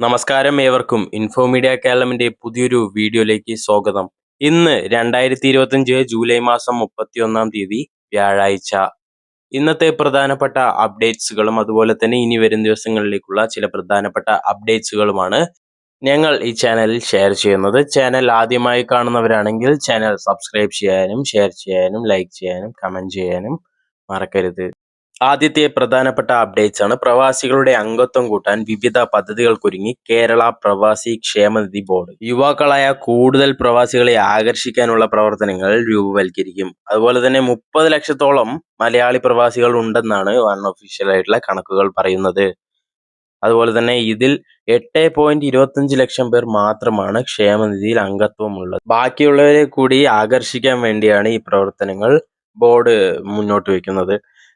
നമസ്കാരം ഏവർക്കും. Info media കേരളമിന്റെ പുതിയൊരു വീഡിയോയിലേക്ക് സ്വാഗതം. ഇന്ന് രണ്ടായിരത്തി ഇരുപത്തിയഞ്ച് ജൂലൈ മാസം മുപ്പത്തിയൊന്നാം തീയതി വ്യാഴാഴ്ച. ഇന്നത്തെ പ്രധാനപ്പെട്ട അപ്ഡേറ്റ്സുകളും അതുപോലെ തന്നെ ഇനി വരും ദിവസങ്ങളിലേക്കുള്ള ചില പ്രധാനപ്പെട്ട അപ്ഡേറ്റ്സുകളുമാണ് ഞങ്ങൾ ഈ ചാനലിൽ ഷെയർ ചെയ്യുന്നത്. ചാനൽ ആദ്യമായി കാണുന്നവരാണെങ്കിൽ ചാനൽ സബ്സ്ക്രൈബ് ചെയ്യാനും ഷെയർ ചെയ്യാനും ലൈക്ക് ചെയ്യാനും കമന്റ് ചെയ്യാനും മറക്കരുത്. ആദ്യത്തെ പ്രധാനപ്പെട്ട അപ്ഡേറ്റ്സ് ആണ്. പ്രവാസികളുടെ അംഗത്വം കൂട്ടാൻ വിവിധ പദ്ധതികൾക്കൊരുങ്ങി കേരള പ്രവാസി ക്ഷേമനിധി ബോർഡ്. യുവാക്കളായ കൂടുതൽ പ്രവാസികളെ ആകർഷിക്കാനുള്ള പ്രവർത്തനങ്ങൾ രൂപവൽക്കരിക്കും. അതുപോലെ തന്നെ മുപ്പത് ലക്ഷത്തോളം മലയാളി പ്രവാസികൾ ഉണ്ടെന്നാണ് അൺഒഫീഷ്യൽ ആയിട്ടുള്ള കണക്കുകൾ പറയുന്നത്. അതുപോലെ തന്നെ ഇതിൽ എട്ട് പോയിന്റ് ഇരുപത്തഞ്ച് ലക്ഷം പേർ മാത്രമാണ് ക്ഷേമനിധിയിൽ അംഗത്വമുള്ളത്. ബാക്കിയുള്ളവരെ കൂടി ആകർഷിക്കാൻ വേണ്ടിയാണ് ഈ പ്രവർത്തനങ്ങൾ ബോർഡ് മുന്നോട്ട് വയ്ക്കുന്നത്.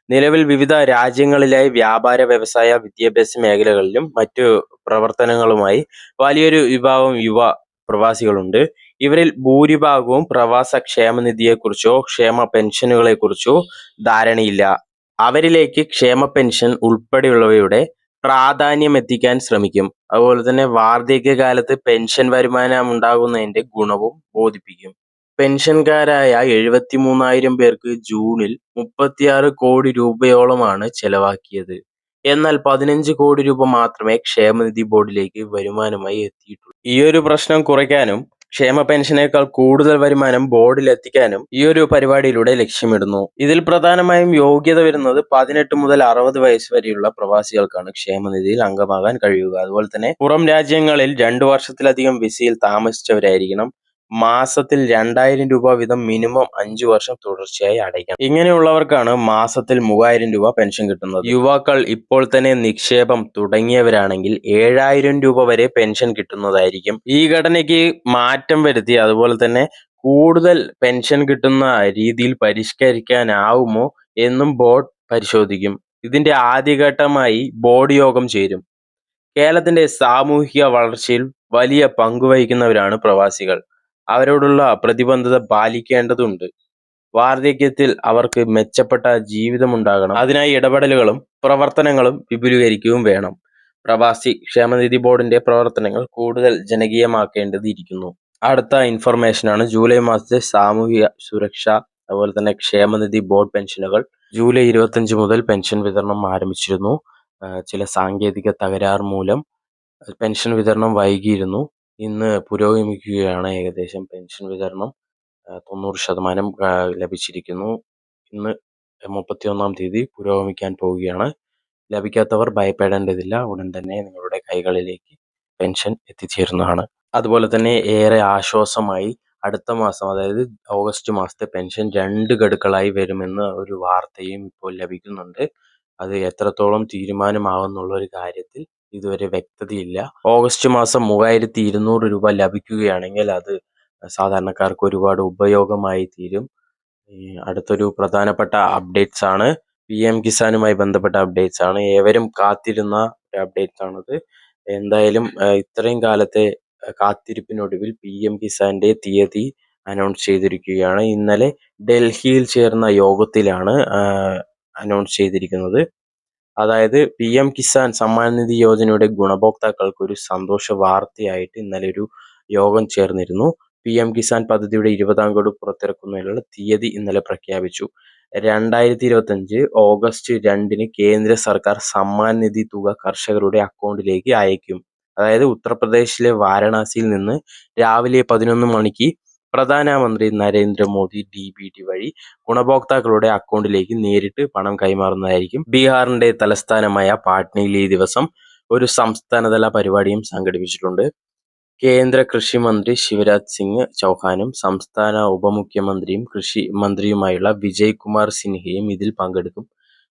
നിലവിൽ വിവിധ രാജ്യങ്ങളിലായി വ്യാപാര വ്യവസായ വിദ്യാഭ്യാസ മേഖലകളിലും മറ്റു പ്രവർത്തനങ്ങളുമായി വലിയൊരു വിഭാഗം യുവ പ്രവാസികളുണ്ട്. ഇവരിൽ ഭൂരിഭാഗവും പ്രവാസ ക്ഷേമനിധിയെക്കുറിച്ചോ ക്ഷേമ പെൻഷനുകളെക്കുറിച്ചോ ധാരണയില്ല. അവരിലേക്ക് ക്ഷേമ പെൻഷൻ ഉൾപ്പെടെയുള്ളവയുടെ പ്രാധാന്യം എത്തിക്കാൻ ശ്രമിക്കും. അതുപോലെ തന്നെ വാർദ്ധക്യകാലത്ത് പെൻഷൻ വരുമാനം ഉണ്ടാകുന്നതിന്റെ ഗുണവും ബോധിപ്പിക്കും. പെൻഷൻകാരായ എഴുപത്തി മൂന്നായിരം പേർക്ക് ജൂണിൽ മുപ്പത്തിയാറ് കോടി രൂപയോളമാണ് ചെലവാക്കിയത്. എന്നാൽ പതിനഞ്ച് കോടി രൂപ മാത്രമേ ക്ഷേമനിധി ബോർഡിലേക്ക് വരുമാനമായി എത്തിയിട്ടുള്ളൂ. ഈ ഒരു പ്രശ്നം കുറയ്ക്കാനും ക്ഷേമ പെൻഷനേക്കാൾ കൂടുതൽ വരുമാനം ബോർഡിൽ എത്തിക്കാനും ഈ ഒരു പരിപാടിയിലൂടെ ലക്ഷ്യമിടുന്നു. ഇതിൽ പ്രധാനമായും യോഗ്യത വരുന്നത് പതിനെട്ട് മുതൽ അറുപത് വയസ്സ് വരെയുള്ള പ്രവാസികൾക്കാണ് ക്ഷേമനിധിയിൽ അംഗമാകാൻ കഴിയുക. അതുപോലെ തന്നെ പുറം രാജ്യങ്ങളിൽ രണ്ടു വർഷത്തിലധികം വിസയിൽ താമസിച്ചവരായിരിക്കണം. മാസത്തിൽ രണ്ടായിരം രൂപ വീതം മിനിമം അഞ്ചു വർഷം തുടർച്ചയായി അടയ്ക്കണം ഇങ്ങനെയുള്ളവർക്കാണ് മാസത്തിൽ മൂവായിരം രൂപ പെൻഷൻ കിട്ടുന്നത്. യുവാക്കൾ ഇപ്പോൾ തന്നെ നിക്ഷേപം തുടങ്ങിയവരാണെങ്കിൽ ഏഴായിരം രൂപ വരെ പെൻഷൻ കിട്ടുന്നതായിരിക്കും. ഈ ഘടനയ്ക്ക് മാറ്റം വരുത്തി അതുപോലെ തന്നെ കൂടുതൽ പെൻഷൻ കിട്ടുന്ന രീതിയിൽ പരിഷ്കരിക്കാനാവുമോ എന്നും ബോർഡ് പരിശോധിക്കും. ഇതിന്റെ ആദ്യഘട്ടമായി ബോർഡ് യോഗം ചേരും. കേരളത്തിന്റെ സാമൂഹിക വളർച്ചയിൽ വലിയ പങ്കുവഹിക്കുന്നവരാണ് പ്രവാസികൾ. അവരോടുള്ള പ്രതിബന്ധത പാലിക്കേണ്ടതുണ്ട്. വാർദ്ധക്യത്തിൽ അവർക്ക് മെച്ചപ്പെട്ട ജീവിതമുണ്ടാകണം. അതിനായി ഇടപെടലുകളും പ്രവർത്തനങ്ങളും വിപുലീകരിക്കുകയും വേണം. പ്രവാസി ക്ഷേമനിധി ബോർഡിന്റെ പ്രവർത്തനങ്ങൾ കൂടുതൽ ജനകീയമാക്കേണ്ടതിരിക്കുന്നു. അടുത്ത ഇൻഫർമേഷനാണ് ജൂലൈ മാസത്തെ സാമൂഹിക സുരക്ഷ അതുപോലെ തന്നെ ക്ഷേമനിധി ബോർഡ് പെൻഷനുകൾ ജൂലൈ ഇരുപത്തഞ്ച് മുതൽ പെൻഷൻ വിതരണം ആരംഭിച്ചിരുന്നു. ചില സാങ്കേതിക തകരാർ മൂലം പെൻഷൻ വിതരണം വൈകിയിരുന്നു. ഇന്ന് പുരോഗമിക്കുകയാണ് ഏകദേശം പെൻഷൻ വിതരണം. തൊണ്ണൂറ് ശതമാനം ലഭിച്ചിരിക്കുന്നു. ഇന്ന് മുപ്പത്തിയൊന്നാം തീയതി പുരോഗമിക്കാൻ പോവുകയാണ്. ലഭിക്കാത്തവർ ഭയപ്പെടേണ്ടതില്ല. ഉടൻ തന്നെ നിങ്ങളുടെ കൈകളിലേക്ക് പെൻഷൻ എത്തിച്ചേരുന്നതാണ്. അതുപോലെ തന്നെ ഏറെ ആശ്വാസമായി അടുത്ത മാസം അതായത് ഓഗസ്റ്റ് മാസത്തെ പെൻഷൻ രണ്ട് ഗഡുക്കളായി വരുമെന്ന് ഒരു വാർത്തയും ഇപ്പോൾ ലഭിക്കുന്നുണ്ട്. അത് എത്രത്തോളം തീരുമാനമാകുന്നുള്ള ഒരു കാര്യത്തിൽ ഇതുവരെ വ്യക്തതയില്ല. ഓഗസ്റ്റ് മാസം മൂവായിരത്തി ഇരുന്നൂറ് രൂപ ലഭിക്കുകയാണെങ്കിൽ അത് സാധാരണക്കാർക്ക് ഒരുപാട് ഉപയോഗമായി തീരും. അടുത്തൊരു പ്രധാനപ്പെട്ട അപ്ഡേറ്റ്സ് ആണ്. പി എം കിസാനുമായി ബന്ധപ്പെട്ട അപ്ഡേറ്റ്സ് ആണ്. ഏവരും കാത്തിരുന്ന അപ്ഡേറ്റ്സ് ആണത്. എന്തായാലും ഇത്രയും കാലത്തെ കാത്തിരിപ്പിനൊടുവിൽ പി എം കിസാന്റെ തീയതി അനൗൺസ് ചെയ്തിരിക്കുകയാണ്. ഇന്നലെ ഡൽഹിയിൽ ചേർന്ന യോഗത്തിലാണ് അനൗൺസ് ചെയ്തിരിക്കുന്നത്. അതായത് പി എം കിസാൻ സമ്മാൻ നിധി യോജനയുടെ ഗുണഭോക്താക്കൾക്ക് ഒരു സന്തോഷ വാർത്തയായിട്ട് ഇന്നലെ ഒരു യോഗം ചേർന്നിരുന്നു. പി എം കിസാൻ പദ്ധതിയുടെ ഇരുപതാം ഗഡു പുറത്തിറക്കുന്നതിനുള്ള തീയതി ഇന്നലെ പ്രഖ്യാപിച്ചു. രണ്ടായിരത്തി ഇരുപത്തഞ്ച് ഓഗസ്റ്റ് രണ്ടിന് കേന്ദ്ര സർക്കാർ സമ്മാൻ നിധി തുക കർഷകരുടെ അക്കൗണ്ടിലേക്ക് അയക്കും. അതായത് ഉത്തർപ്രദേശിലെ വാരണാസിയിൽ നിന്ന് രാവിലെ പതിനൊന്ന് മണിക്ക് പ്രധാനമന്ത്രി നരേന്ദ്രമോദി ഡി ബി ടി വഴി ഗുണഭോക്താക്കളുടെ അക്കൗണ്ടിലേക്ക് നേരിട്ട് പണം കൈമാറുന്നതായിരിക്കും ബീഹാറിന്റെ തലസ്ഥാനമായ പാട്നയിൽ ഈ ദിവസം ഒരു സംസ്ഥാനതല പരിപാടിയും സംഘടിപ്പിച്ചിട്ടുണ്ട്. കേന്ദ്ര കൃഷി മന്ത്രി ശിവരാജ് സിംഗ് ചൗഹാനും സംസ്ഥാന ഉപമുഖ്യമന്ത്രിയും കൃഷി മന്ത്രിയുമായുള്ള വിജയ് കുമാർ സിൻഹയും ഇതിൽ പങ്കെടുക്കും.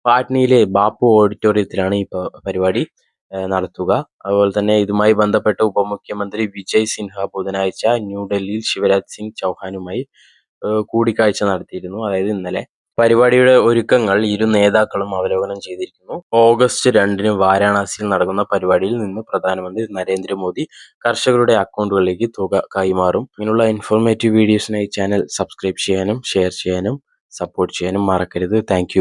പാട്നയിലെ ബാപ്പു ഓഡിറ്റോറിയത്തിലാണ് ഈ പരിപാടി. നടത്തുക. അതുപോലെ തന്നെ ഇതുമായി ബന്ധപ്പെട്ട ഉപമുഖ്യമന്ത്രി വിജയ് സിൻഹ ബുധനാഴ്ച ന്യൂഡൽഹിയിൽ ശിവരാജ് സിംഗ് ചൗഹാനുമായി കൂടിക്കാഴ്ച നടത്തിയിരുന്നു. അതായത് ഇന്നലെ പരിപാടിയുടെ ഒരുക്കങ്ങൾ ഇരു നേതാക്കളും അവലോകനം ചെയ്തിരിക്കുന്നു. ഓഗസ്റ്റ് രണ്ടിന് വാരാണസിയിൽ നടക്കുന്ന പരിപാടിയിൽ നിന്ന് പ്രധാനമന്ത്രി നരേന്ദ്രമോദി കർഷകരുടെ അക്കൗണ്ടുകളിലേക്ക് തുക കൈമാറും. ഇങ്ങനെയുള്ള ഇൻഫോർമേറ്റീവ് വീഡിയോസിനായി ചാനൽ സബ്സ്ക്രൈബ് ചെയ്യാനും ഷെയർ ചെയ്യാനും സപ്പോർട്ട് ചെയ്യാനും മറക്കരുത്. താങ്ക്